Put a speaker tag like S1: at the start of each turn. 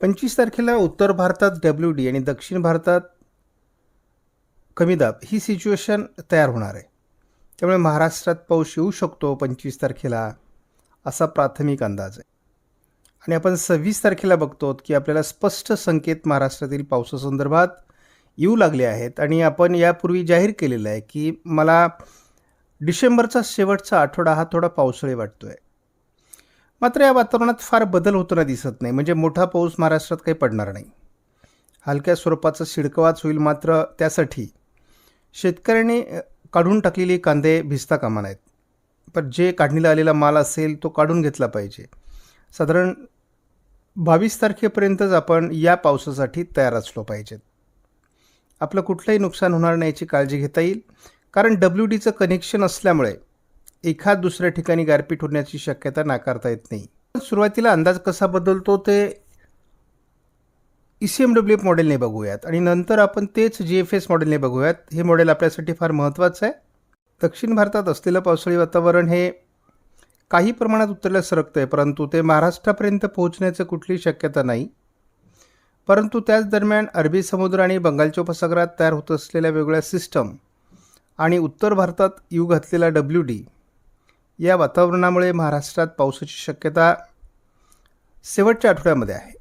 S1: पंचवीस तारखेला उत्तर भारतात डब्ल्यू डी आणि दक्षिण भारतात कमी दाब. ही सिच्युएशन तयार होणार आहे. त्यामुळे महाराष्ट्रात पाऊस येऊ शकतो पंचवीस तारखेला असा प्राथमिक अंदाज आहे. आणि आपण सव्वीस तारखेला बघतो की आपल्याला स्पष्ट संकेत महाराष्ट्रातील पावसासंदर्भात येऊ लागले आहेत. आणि आपण यापूर्वी जाहीर केलेलं आहे की मला डिसेंबरचा शेवटचा आठवडा हा थोडा पावसाळी वाटतो आहे मात्र या वातावरणात फार बदल होताना दिसत नाही. म्हणजे मोठा पाऊस महाराष्ट्रात काही पडणार नाही. हलक्या स्वरूपाचा शिडकवाच होईल मात्र त्यासाठी शेतकऱ्यांनी काढून टाकलेली कांदे भिजता कामा नाहीत पण जे काढणीला आलेला माल असेल तो काढून घेतला पाहिजे. साधारण बावीस तारखेपर्यंतच आपण या पावसासाठी तयार असलो पाहिजेत आपलं कुठलंही नुकसान होणार नाही याची काळजी घेता येईल. कारण डब्ल्यू डीचं कनेक्शन असल्यामुळे एखाद दुसऱ्या ठिकाणी गारपीट होण्याची शक्यता नाकारता येत नाही. सुरुवातीला अंदाज कसा बदलतो ते E C M W F मॉडेलने बघूयात. आणि नंतर आपण तेच जी एफ एस मॉडेलने बघूयात. हे मॉडेल आपल्यासाठी फार महत्त्वाचं आहे. दक्षिण भारतात असलेलं पावसाळी वातावरण हे काही प्रमाणात उत्तरेला सरकतं आहे परंतु ते महाराष्ट्रापर्यंत पोहोचण्याचं कुठलीही शक्यता नाही. परंतु त्याच दरम्यान अरबी समुद्र आणि बंगालच्या उपसागरात तयार होत असलेल्या वेगवेगळ्या सिस्टम आणि उत्तर भारतात येऊ घातलेला डब्ल्यू डी या वातावरणामुळे महाराष्ट्रात पावसाची शक्यता शेवटच्या आठवड्यामध्ये आहे.